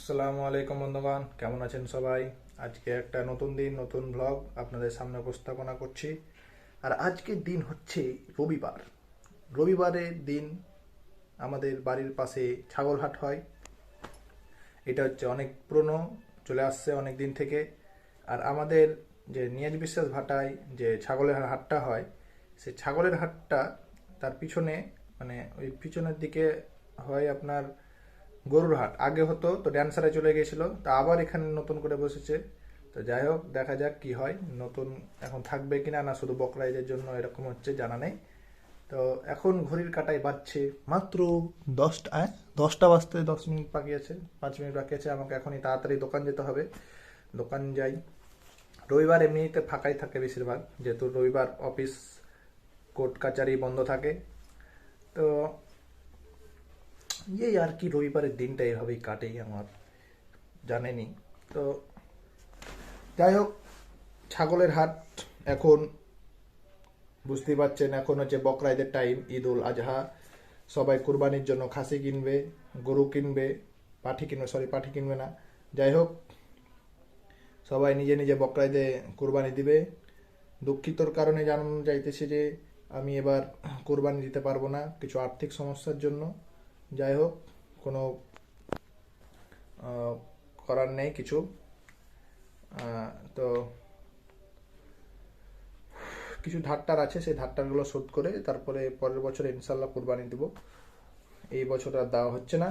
আসসালামু আলাইকুম বন্ধুগণ, কেমন আছেন সবাই? আজকে একটা নতুন দিন, নতুন ব্লগ আপনাদের সামনে উপস্থাপনা করছি। আর আজকের দিন হচ্ছে রবিবার। রবিবারের দিন আমাদের বাড়ির পাশে ছাগলহাট হয়। এটা হচ্ছে অনেক পুরনো, চলে আসছে অনেক দিন থেকে। আর আমাদের যে নিয়াজ বিশ্বাস ভাটায় যে ছাগলের হাটটা হয় সেই ছাগলের হাটটা তার পিছনে মানে ওই পিছনের দিকে হয় আপনার গরুর হাট আগে হতো তো ড্যান্সারে চলে গিয়েছিল, তা আবার এখানে নতুন করে বসেছে। তো যাই হোক, দেখা যাক কি হয়, নতুন এখন থাকবে কিনা না, শুধু বকরাইদের জন্য এরকম হচ্ছে, জানা নেই। তো এখন ঘড়ির কাটায় বাজছে মাত্র দশটা দশটা বাজতে দশ মিনিট বাকি আছে, পাঁচ মিনিট বাকি আছে, আমাকে এখনই তাড়াতাড়ি দোকান যেতে হবে। দোকান যাই। রবিবার এমনিতে ফাঁকাই থাকে বেশিরভাগ, যেহেতু রবিবার অফিস, কোর্ট, কাচারি বন্ধ থাকে। তো এই আর কি রবিবারের দিনটা এভাবেই কাটেই আমার জানেনি তো যাই হোক, ছাগলের হাট এখন বুঝতেই পারছেন, এখন হচ্ছে বকরাইদের টাইম ঈদ উল আজহা। সবাই কুরবানির জন্য খাসি কিনবে, গরু কিনবে, পাঠি কিনবে সরি পাঠি কিনবে না। যাই হোক, সবাই নিজে নিজে বকরাইদে কুরবানি দিবে। দুঃখিতর কারণে জানানো যাইতেছে যে, আমি এবার কোরবানি দিতে পারব না, কিছু আর্থিক সমস্যার জন্য। যাই হোক কোনো করার নেই কিছু। তো কিছু ধারটার আছে, সেই ধারটারগুলো শোধ করে তারপরে পরের বছর ইনশাল্লাহ কোরবানি দেব। এই বছর আর দেওয়া হচ্ছে না।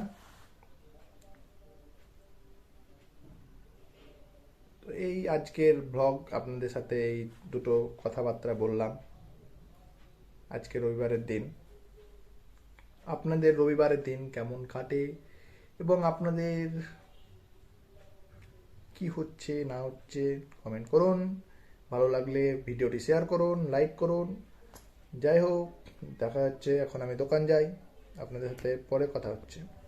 তো এই আজকের ব্লগ আপনাদের সাথে এই দুটো কথাবার্তা বললাম। আজকে রবিবারের দিন। আপনাদের রবিবারের দিন কেমন কাটে এবং আপনাদের কি হচ্ছে, না হচ্ছে কমেন্ট করুন। ভালো লাগলে ভিডিওটি শেয়ার করুন লাইক করুন। যাই হোক, দেখা যাচ্ছে এখন আমি দোকান যাই। আপনাদের সাথে পরে কথা হচ্ছে।